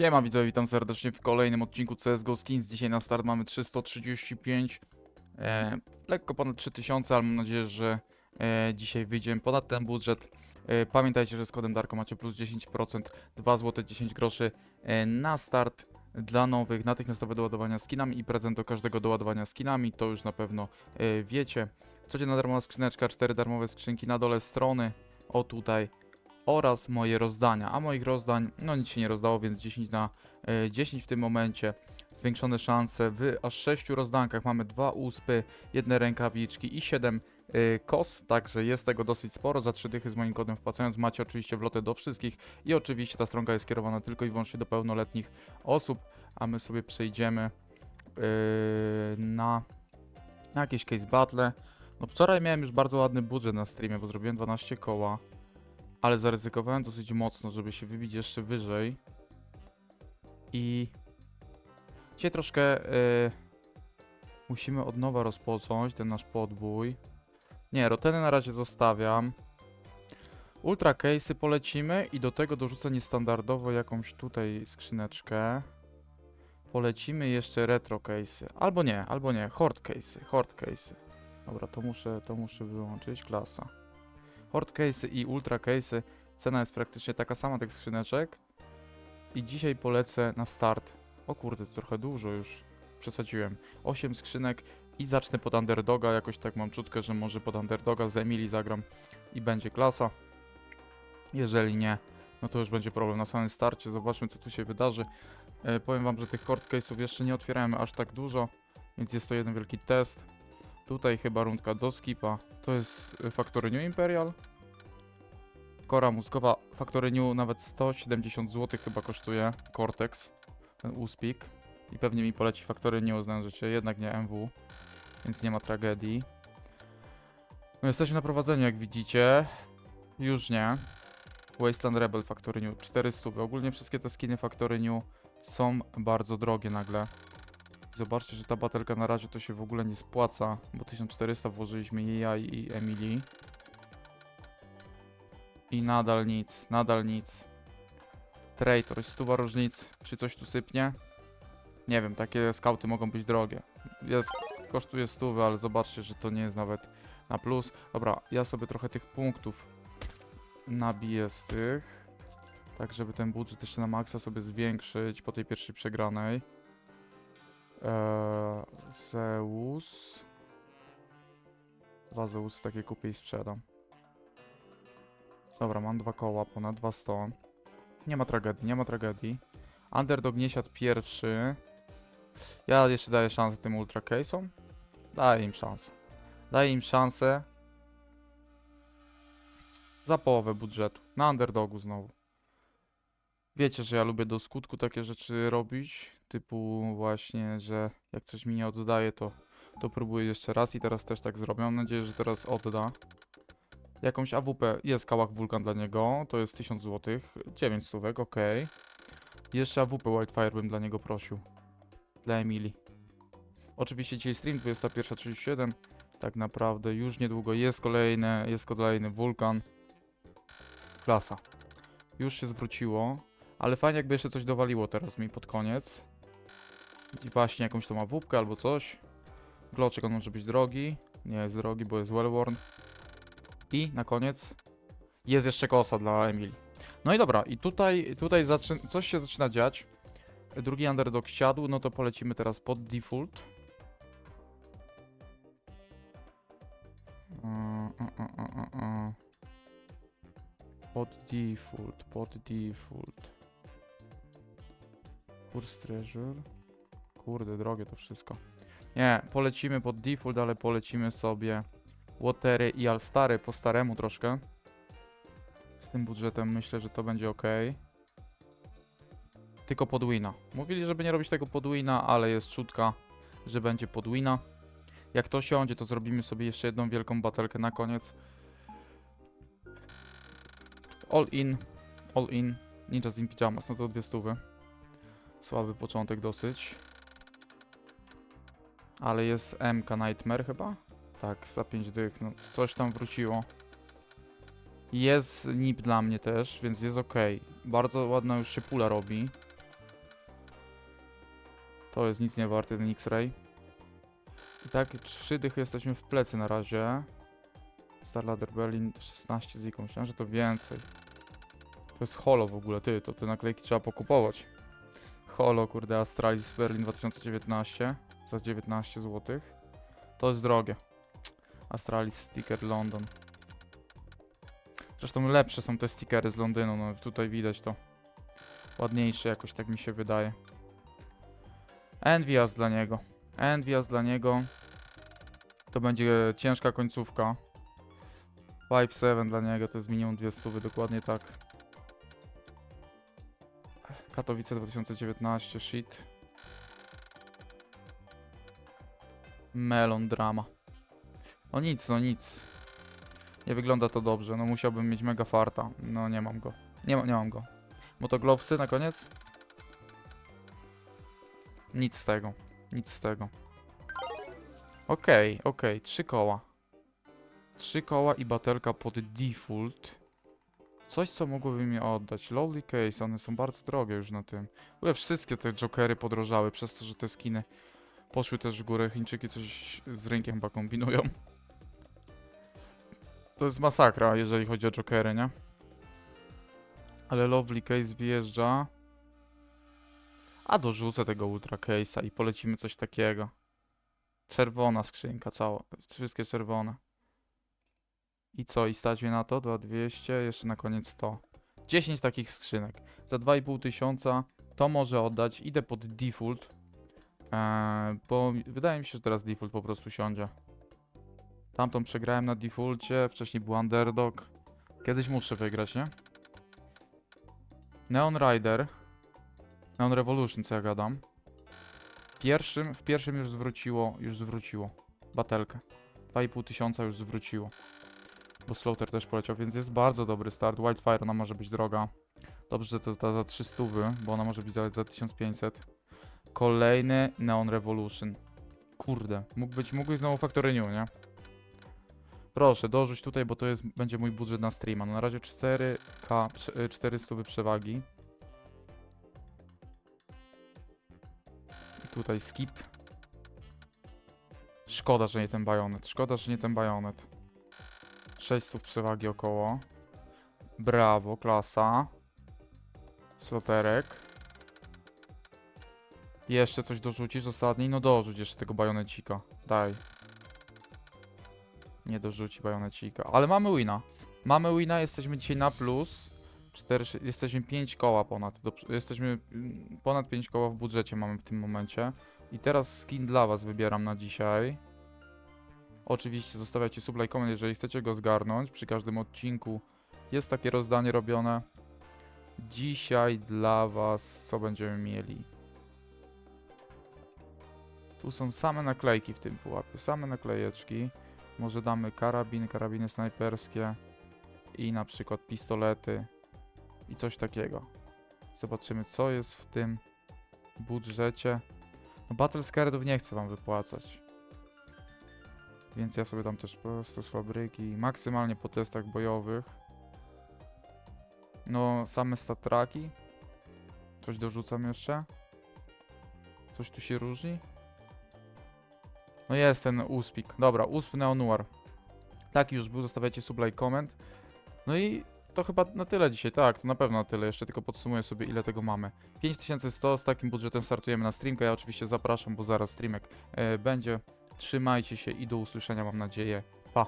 Siema widzowie, witam serdecznie w kolejnym odcinku CSGO Skins. Dzisiaj na start mamy 335, e, lekko ponad 3000, ale mam nadzieję, że e, dzisiaj wyjdziemy ponad ten budżet. E, pamiętajcie, że z kodem Darko macie plus 10%, 2 zł 10 groszy e, na start dla nowych, natychmiastowe doładowania skinami i prezent do każdego doładowania skinami, to już na pewno e, wiecie. Codzienna darmowa skrzyneczka, 4 darmowe skrzynki na dole strony, o tutaj oraz moje rozdania. A moich rozdań, no nic się nie rozdało, więc 10 na e, 10 w tym momencie. Zwiększone szanse w aż 6 rozdankach. Mamy dwa uspy, jedne rękawiczki i 7 e, kos, także jest tego dosyć sporo. Za 3 dychy z moim kodem wpłacając macie oczywiście wlotę do wszystkich i oczywiście ta stronka jest skierowana tylko i wyłącznie do pełnoletnich osób, a my sobie przejdziemy e, na, na jakieś case battle. No wczoraj miałem już bardzo ładny budżet na streamie, bo zrobiłem 12 koła ale zaryzykowałem dosyć mocno, żeby się wybić jeszcze wyżej. I dzisiaj troszkę y, musimy od nowa rozpocząć ten nasz podbój. Nie, roteny na razie zostawiam. Ultra case'y polecimy i do tego dorzucę niestandardowo jakąś tutaj skrzyneczkę. Polecimy jeszcze retro case'y. Albo nie, albo nie, horde case'y, horde case'y. Dobra, to muszę, to muszę wyłączyć, klasa. Horde case'y i ultra case'y. Cena jest praktycznie taka sama tych skrzyneczek. I dzisiaj polecę na start. O kurde, to trochę dużo już. Przesadziłem. 8 skrzynek i zacznę pod underdoga. Jakoś tak mam czutkę, że może pod underdoga z Emily zagram i będzie klasa. Jeżeli nie, no to już będzie problem na samym starcie. Zobaczmy, co tu się wydarzy. E, powiem wam, że tych horde case'ów jeszcze nie otwierałem aż tak dużo, więc jest to jeden wielki test. Tutaj chyba rundka do skipa. To jest y, Factory New Imperial. Kora mózgowa Factory New nawet 170 zł chyba kosztuje. Cortex, ten uspik. I pewnie mi poleci Factory New, znając życie, jednak nie MW. Więc nie ma tragedii. No jesteśmy na prowadzeniu, jak widzicie. Już nie. Wasteland Rebel Factory New 400. Ogólnie wszystkie te skiny Factory New są bardzo drogie nagle. Zobaczcie, że ta batelka na razie to się w ogóle nie spłaca, bo 1400 włożyliśmy jej ja i Emily. I nadal nic, nadal nic. Traitor, stuwa różnic, czy coś tu sypnie? Nie wiem, takie skauty mogą być drogie. Jest, kosztuje stówy, ale zobaczcie, że to nie jest nawet na plus. Dobra, ja sobie trochę tych punktów nabiję z tych. Tak, żeby ten budżet jeszcze na maksa sobie zwiększyć po tej pierwszej przegranej. Eee, Zeus. Dwa Zeus takie kupię i sprzedam. Dobra, mam dwa koła, ponad 200. Nie ma tragedii, nie ma tragedii. Underdog nie siadł pierwszy. Ja jeszcze daję szansę tym Ultra Case'om. Daję im szansę. Daję im szansę. Za połowę budżetu. Na underdogu znowu. Wiecie, że ja lubię do skutku takie rzeczy robić. Typu właśnie, że jak coś mi nie oddaje, to, to próbuję jeszcze raz i teraz też tak zrobię. Mam nadzieję, że teraz odda. Jakąś AWP. Jest kałach wulkan dla niego. To jest 1000 zł. 9 stówek, ok. Jeszcze AWP Wildfire bym dla niego prosił. Dla Emily. Oczywiście dzisiaj stream 21.37. Tak naprawdę już niedługo jest kolejny, jest kolejny wulkan. Klasa. Już się zwróciło. Ale fajnie jakby jeszcze coś dowaliło teraz mi pod koniec. I właśnie jakąś tą awupkę albo coś. Gloczek on może być drogi. Nie jest drogi, bo jest well-worn. I na koniec jest jeszcze kosa dla Emily. No i dobra, i tutaj, tutaj coś się zaczyna dziać. Drugi underdog siadł, no to polecimy teraz pod default. Pod default, pod default. Kurs treasure. Kurde, drogie to wszystko. Nie, polecimy pod default, ale polecimy sobie Watery i Alstary po staremu troszkę. Z tym budżetem myślę, że to będzie ok. Tylko pod wina. Mówili, żeby nie robić tego pod wina, ale jest czutka, że będzie pod wina. Jak to siądzie, to zrobimy sobie jeszcze jedną wielką batelkę na koniec. All in, all in. Ninja z Pyjamas, no to dwie stówy. Słaby początek dosyć. Ale jest MK Nightmare chyba? Tak, za 5 dych, no coś tam wróciło. Jest NIP dla mnie też, więc jest ok. Bardzo ładna już się pula robi. To jest nic nie warte, ten X-Ray. I tak, trzy dychy jesteśmy w plecy na razie. Starladder Berlin 16 z iką. Myślałem, że to więcej. To jest holo w ogóle, ty, to te naklejki trzeba pokupować. Holo, kurde, Astralis Berlin 2019 za 19 zł. To jest drogie. Astralis Sticker London. Zresztą lepsze są te stickery z Londynu, no tutaj widać to. Ładniejsze jakoś, tak mi się wydaje. Envious dla niego. Envious dla niego. To będzie ciężka końcówka. 5-7 dla niego to jest minimum 200, dokładnie tak. Katowice 2019, shit. Melon drama. No nic, no nic. Nie wygląda to dobrze, no musiałbym mieć mega farta. No nie mam go. Nie, ma, nie mam go. Motoglowsy na koniec? Nic z tego. Nic z tego. Okej, okej, trzy koła. Trzy koła i batelka pod default. Coś, co mogłoby mi oddać. Lowly case, one są bardzo drogie już na tym. W ogóle wszystkie te jokery podrożały przez to, że te skiny poszły też w górę. Chińczyki coś z rynkiem chyba kombinują. To jest masakra, jeżeli chodzi o jokery, nie? Ale Lovely Case wjeżdża. A dorzucę tego Ultra Case'a i polecimy coś takiego. Czerwona skrzynka cała. Wszystkie czerwone. I co? I stać mnie na to? 2200, jeszcze na koniec 100. 10 takich skrzynek. Za 2,5 tysiąca to może oddać. Idę pod default. Eee, bo wydaje mi się, że teraz default po prostu siądzie. Tamtą przegrałem na defaulcie, wcześniej był underdog. Kiedyś muszę wygrać, nie? Neon Rider. Neon Revolution, co ja gadam. Pierwszym, w pierwszym już zwróciło, już zwróciło. Batelkę. 2,5 tysiąca już zwróciło. Bo Slaughter też poleciał, więc jest bardzo dobry start. Wildfire, ona może być droga. Dobrze, że to ta za 300, bo ona może być za, za 1500. Kolejny Neon Revolution. Kurde, mógł być, mógł być znowu Factory New, nie? Proszę, dorzuć tutaj, bo to jest, będzie mój budżet na streama. No na razie 4K, prze- y, 400 przewagi. Tutaj skip. Szkoda, że nie ten bajonet. Szkoda, że nie ten bajonet. 600 przewagi około. Brawo, klasa. Sloterek. Jeszcze coś dorzucisz ostatniej? No dorzuć jeszcze tego bajonecika. Daj. Nie dorzuci bajonecika. Ale mamy wina. Mamy wina, jesteśmy dzisiaj na plus. 4, jesteśmy 5 koła ponad. Do, jesteśmy mm, ponad 5 koła w budżecie mamy w tym momencie. I teraz skin dla was wybieram na dzisiaj. Oczywiście zostawiajcie suba i koment, jeżeli chcecie go zgarnąć. Przy każdym odcinku jest takie rozdanie robione. Dzisiaj dla was co będziemy mieli? Tu są same naklejki w tym pułapie, same naklejeczki. Może damy karabin, karabiny snajperskie i na przykład pistolety i coś takiego. Zobaczymy co jest w tym budżecie. No Battle Scaredów nie chcę wam wypłacać. Więc ja sobie dam też prosto z fabryki, maksymalnie po testach bojowych. No, same statraki. Coś dorzucam jeszcze. Coś tu się różni. No jest ten uspik. Dobra, usp Neonuar. Taki już był, zostawiajcie suba i comment. No i to chyba na tyle dzisiaj, tak, to na pewno na tyle. Jeszcze tylko podsumuję sobie ile tego mamy. 5100, z takim budżetem startujemy na streamkę. Ja oczywiście zapraszam, bo zaraz streamek e, będzie. Trzymajcie się i do usłyszenia mam nadzieję. Pa!